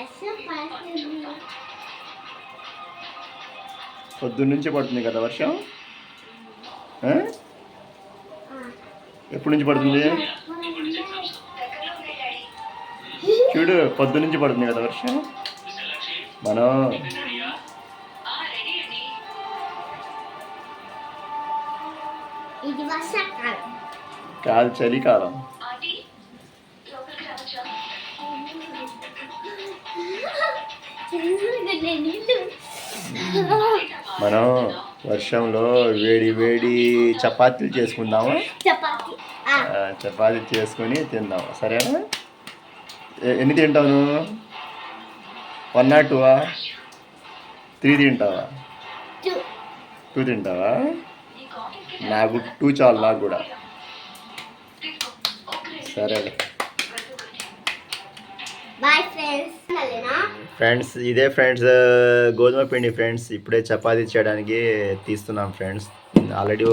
వర్షం పడుతుంది పొద్దున్న నుంచి పడుతుంది కదా వర్షం? ఎప్పటి నుంచి పడుతుంది? చూడు పొద్దు నుంచి పడుతుంది కదా వర్షం? మనం. కాదు చలికాలం. మనం వర్షంలో వేడి వేడి చపాతీలు చేసుకుందామా? చపాతి. చేసుకొని తిందాం. సరేనా ఎన్ని తింటావు నువ్వు? వన్ నాట్ టూవా త్రీ తింటావా? టూ. తింటావా? నాకు టూ చాలు నాకు కూడా. సరేలే బాయ్ ఫ్రెండ్స్ ఫ్రెండ్స్ ఇదే ఫ్రెండ్స్ uh, గోధుమ పిండి ఫ్రెండ్స్ ఇప్పుడే చపాతీ చేయడానికి తీస్తున్నాం ఫ్రెండ్స్ ఆల్రెడీ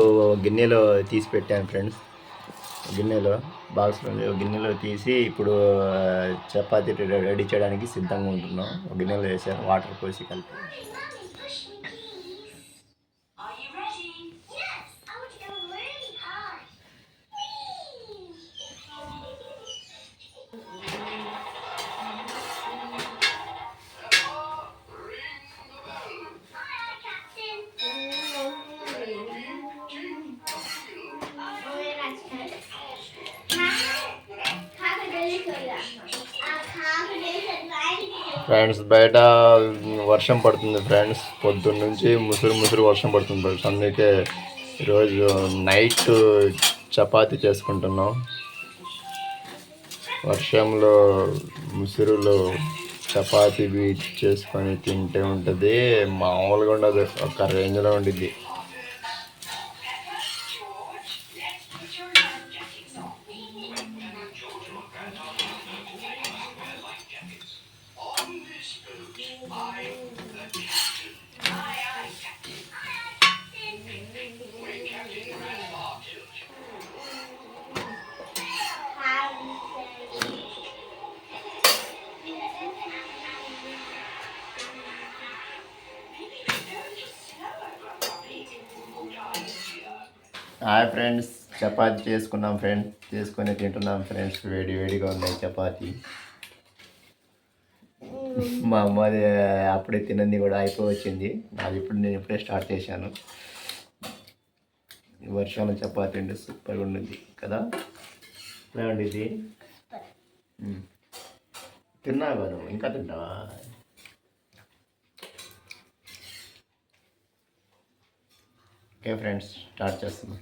గిన్నెలో తీసి పెట్టాను ఫ్రెండ్స్ గిన్నెలో బాక్స్లో ఉంది. గిన్నెలో తీసి ఇప్పుడు uh, చపాతీ రెడీ చేయడానికి సిద్ధంగా ఉంటున్నాం. గిన్నెలో వేసాను వాటర్ పోసి కలిపి. ఫ్రెండ్స్ బయట వర్షం పడుతుంది ఫ్రెండ్స్. పొద్దున్న నుంచి ముసురు ముసురు వర్షం పడుతుంది ఫ్రెండ్స్. అందుకే ఈరోజు నైట్ చపాతీ చేసుకుంటున్నాం. వర్షంలో ముసురులో చపాతి బీట్ చేసుకొని తింటే ఉంటుంది. మామూలుగా ఉండదు. ఒక రేంజ్లో ఉండిద్ది. హాయ్ ఫ్రెండ్స్ చపాతీ చేసుకున్నాం ఫ్రెండ్స్ చేసుకొని తింటున్నాం ఫ్రెండ్స్ వేడి వేడిగా ఉన్నాయి చపాతీ మా అమ్మది అప్పుడే తినంది కూడా అయిపోయి వచ్చింది నాది ఇప్పుడు నేను ఇప్పుడే స్టార్ట్ చేశాను. వర్షంలో చపాతీ అంటే సూపర్గా ఉండింది కదా? ఎలా మ్మ్. తిన్నావా నువ్వు? ఇంకా తిన్నావా? ఓకే ఫ్రెండ్స్ స్టార్ట్ చేస్తున్నాం.